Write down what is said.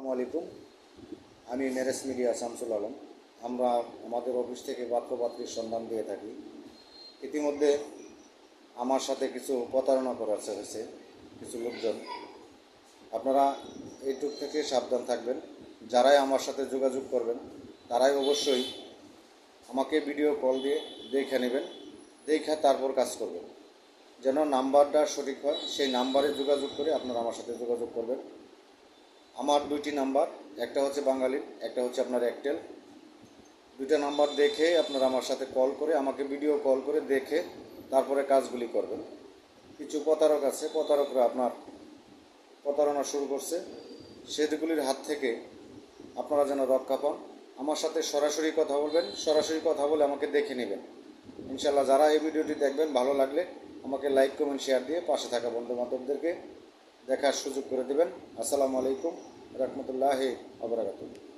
আসসালামু আলাইকুম আমি মেরেস মিডিয়া শামসুল আলম আমরা আমাদের অফিস থেকে পাত্রপাত্রীর সন্ধান দিয়ে থাকি। ইতিমধ্যে আমার সাথে কিছু প্রতারণা করা হয়েছে কিছু লোকজন। আপনারা এইটুক থেকে সাবধান থাকবেন। যারাই আমার সাথে যোগাযোগ করবেন, তারাই অবশ্যই আমাকে ভিডিও কল দিয়ে দেখে নেবেন, দেখে তারপর কাজ করবেন। যেন নাম্বারটা সঠিক হয়, সেই নাম্বারে যোগাযোগ করে আপনারা আমার সাথে যোগাযোগ করবেন। আমার দুইটি নাম্বার, একটা হচ্ছে বাঙালির একটা হচ্ছে আপনার একটেল দুইটা নাম্বার দেখে আপনারা আমার সাথে কল করে, আমাকে ভিডিও কল করে দেখে তারপরে কাজগুলি করবেন। কিছু প্রতারক আছে, প্রতারকরা আপনার প্রতারণা শুরু করছে। সেগুলির হাত থেকে আপনারা যেন রক্ষা পান। আমার সাথে সরাসরি কথা বলবেন, সরাসরি কথা বলে আমাকে দেখে নেবেন। ইনশাল্লাহ যারা এই ভিডিওটি দেখবেন, ভালো লাগলে আমাকে লাইক কমেন্ট শেয়ার দিয়ে পাশে থাকা বন্ধু বান্ধবদেরকে দেখার সুযোগ করে দেবেন। আসসালামু আলাইকুম। রহমতুল্লাহ আবরাকাতুহ